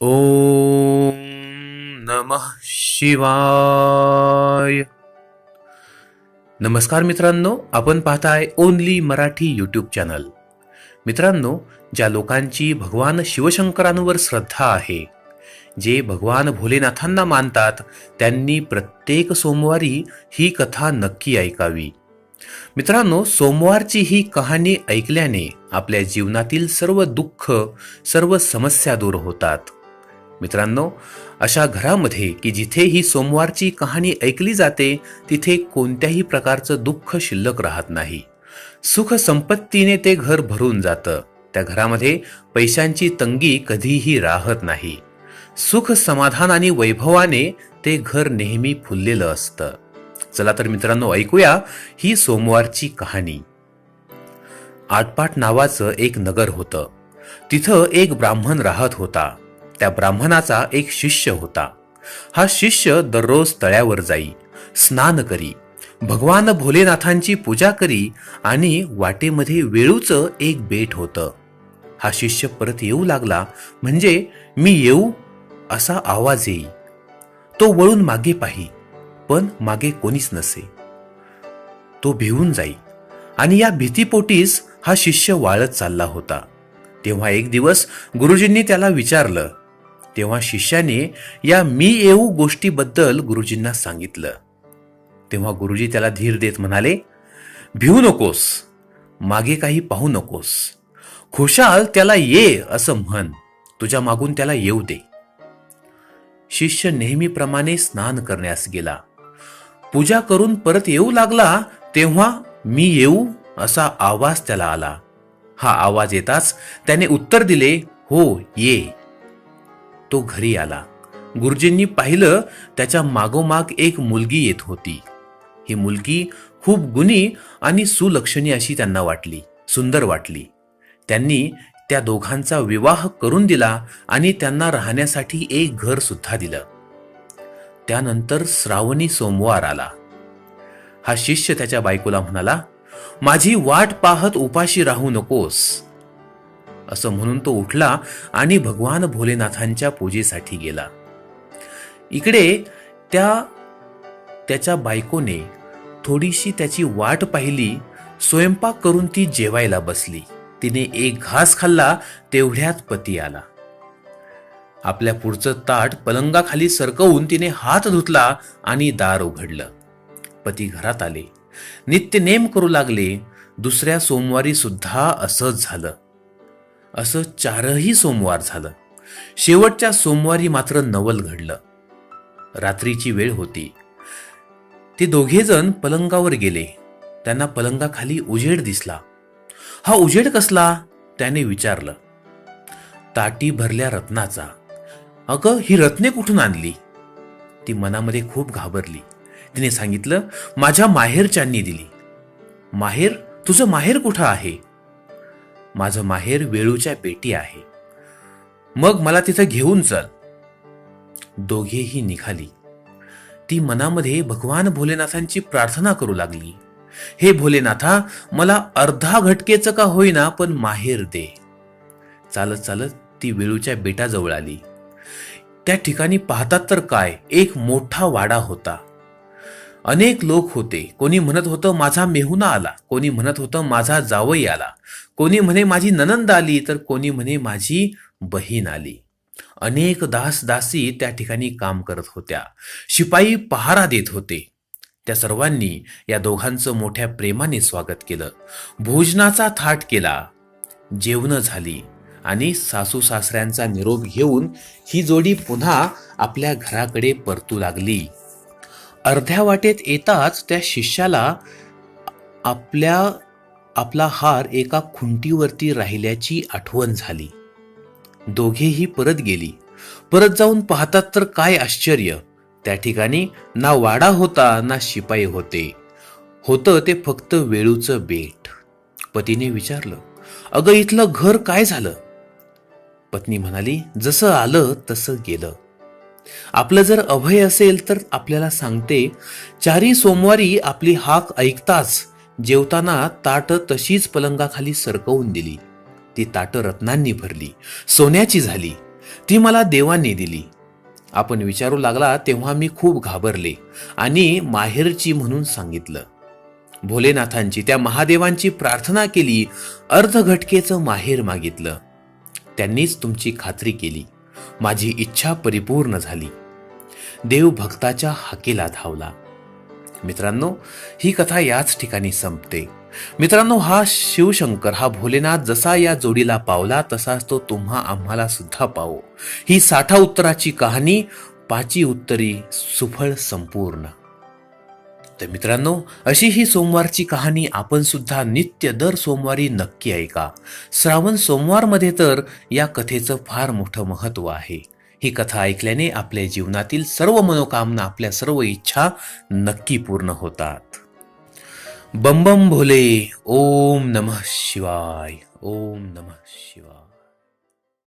ओम नमः शिवाय. नमस्कार मित्रांनो आपण पाहताय ओनली मराठी यूट्यूब चॅनल मित्रांनो ज्या लोकांची भगवान शिवशंकरांवर श्रद्धा आहे जे भगवान भोलेनाथांना मानतात त्यांनी प्रत्येक सोमवारी ही कथा नक्की ऐकावी. मित्रांनो सोमवारची ही कहाणी ऐकल्याने आपल्या जीवनातील सर्व दुःख सर्व समस्या दूर होतात. मित्रांनो अशा घरामध्ये की जिथे ही सोमवारची कहाणी ऐकली जाते तिथे कोणत्याही प्रकारचं दुःख शिल्लक राहत नाही. सुख संपत्तीने ते घर भरून जातं. त्या घरामध्ये पैशांची तंगी कधीही राहत नाही. सुख समाधान आणि वैभवाने ते घर नेहमी फुललेलं असतं. चला तर मित्रांनो ऐकूया ही सोमवारची कहाणी. आटपाट नावाचं एक नगर होतं. तिथं एक ब्राह्मण राहत होता. त्या ब्राह्मणाचा एक शिष्य होता. हा शिष्य दररोज तळ्यावर जाई स्नान करी भगवान भोलेनाथांची पूजा करी आणि वाटेमध्ये वेळूचं एक बेट होतं. हा शिष्य परत येऊ लागला म्हणजे मी येऊ असा आवाज येई. तो वळून मागे पाही पण मागे कोणीच नसे. तो भिवून जाई आणि या भीतीपोटीस हा शिष्य वाळत चालला होता. तेव्हा एक दिवस गुरुजींनी त्याला विचारलं तेव्हा शिष्याने या मी येऊ गोष्टीबद्दल गुरुजींना सांगितलं. तेव्हा गुरुजी त्याला धीर देत म्हणाले भिवू नकोस मागे काही पाहू नकोस. खुशाल त्याला ये असं म्हण. तुझ्या मागून त्याला येऊ दे. शिष्य नेहमीप्रमाणे स्नान करण्यास गेला. पूजा करून परत येऊ लागला तेव्हा मी येऊ असा आवाज त्याला आला. हा आवाज येताच त्याने उत्तर दिले हो ये. तो घरी आला. गुरुजींनी पाहिलं त्याच्या मागोमाग एक मुलगी येत होती. ही मुलगी खूप गुणी आणि सुलक्षणी अशी त्यांना वाटली सुंदर वाटली. त्यांनी त्या दोघांचा विवाह करून दिला आणि त्यांना राहण्यासाठी एक घर सुद्धा दिलं. त्यानंतर श्रावणी सोमवार आला. हा शिष्य त्याच्या बायकोला म्हणाला माझी वाट पाहत उपाशी राहू नकोस. असं म्हणून तो उठला आणि भगवान भोलेनाथांच्या पूजेसाठी गेला. इकडे त्या त्याच्या बायकोने थोडीशी त्याची वाट पाहिली स्वयंपाक करून ती जेवायला बसली. तिने एक घास खाल्ला तेवढ्यात पती आला. आपल्या पुढचं ताट पलंगाखाली सरकवून तिने हात धुतला आणि दार उघडलं. पती घरात आले. नित्य नेम करू लागले. दुसऱ्या सोमवारी सुद्धा असंच झालं. असं चारही सोमवार झालं. शेवटच्या सोमवारी मात्र नवल घडलं. रात्रीची वेळ होती. ते दोघेजण पलंगावर गेले. त्यांना पलंगाखाली उजेड दिसला. हा उजेड कसला? त्याने विचारलं. ताटी भरल्या रत्नाचा. अगं ही रत्ने कुठून आणली? ती मनामध्ये खूप घाबरली. तिने सांगितलं माझ्या माहेरच्यांनी दिली. माहेर? तुझं माहेर कुठं आहे? माझं माहेर वेळूच्या पेटी आहे. मग मला तिथं घेऊन चल. दोघेही निघाली. ती मनामध्ये भगवान भोलेनाथांची प्रार्थना करू लागली. हे भोलेनाथा मला अर्धा घटकेचं का होईना पण माहेर दे. चालत चालत ती वेळूच्या बेटाजवळ आली. त्या ठिकाणी पाहतात तर काय एक मोठा वाडा होता. अनेक लोक होते. कोणी म्हणत होतं माझा मेहुना आला. कोणी म्हणत होतं माझा जावई आला. कोणी म्हणे माझी ननंद आली. तर कोणी म्हणे माझी बहीण आली. अनेक दास दासी त्या ठिकाणी काम करत होत्या. शिपाई पहारा देत होते. त्या सर्वांनी या दोघांचं मोठ्या प्रेमाने स्वागत केलं. भोजनाचा थाट केला. जेवणं झाली. आणि सासू सासऱ्यांचा निरोप घेऊन ही जोडी पुन्हा आपल्या घराकडे परतू लागली. अर्ध्या वाटेत येताच त्या शिष्याला आपल्या आपला हार एका खुंटीवरती राहिल्याची आठवण झाली. दोघेही परत गेली. परत जाऊन पाहतात तर काय आश्चर्य. त्या ठिकाणी ना वाडा होता ना शिपाई होते. होतं ते फक्त वेळूचं बेट. पतीने विचारलं अगं इथलं घर काय झालं? पत्नी म्हणाली जसं आलं तसं गेलं. आपलं जर अभय असेल तर आपल्याला सांगते चारी सोमवारी आपली हाक ऐकताच जेवताना ताट तशीच पलंगाखाली सरकवून दिली. ती ताटं रत्नांनी भरली सोन्याची झाली ती मला देवाने दिली. आपण विचारू लागला तेव्हा मी खूप घाबरले आणि माहेरची म्हणून सांगितलं. भोलेनाथांची त्या महादेवांची प्रार्थना केली अर्धघटकेचं माहेर मागितलं. त्यांनीच तुमची खात्री केली. माझी इच्छा परिपूर्ण झाली. देव भक्ताच्या हाकेला धावला. मित्रांनो ही कथा याच ठिकाणी संपते. मित्रांनो हा शिवशंकर हा भोलेनाथ जसा या जोडीला पावला तसाच तो तुम्हा आम्हाला सुद्धा पावो. ही साठा उत्तराची कहाणी पाची उत्तरी सुफळ संपूर्ण. तर मित्रांनो अशी ही सोमवारची कहाणी आपण सुद्धा नित्य दर सोमवारी नक्की ऐका. श्रावण सोमवारमध्ये तर या कथेचं फार मोठं महत्त्व आहे. ही कथा ऐकल्याने आपल्या जीवनातील सर्व मनोकामना आपल्या सर्व इच्छा नक्की पूर्ण होतात. बम बम भोले ओम नमः शिवाय ओम नमः शिवाय.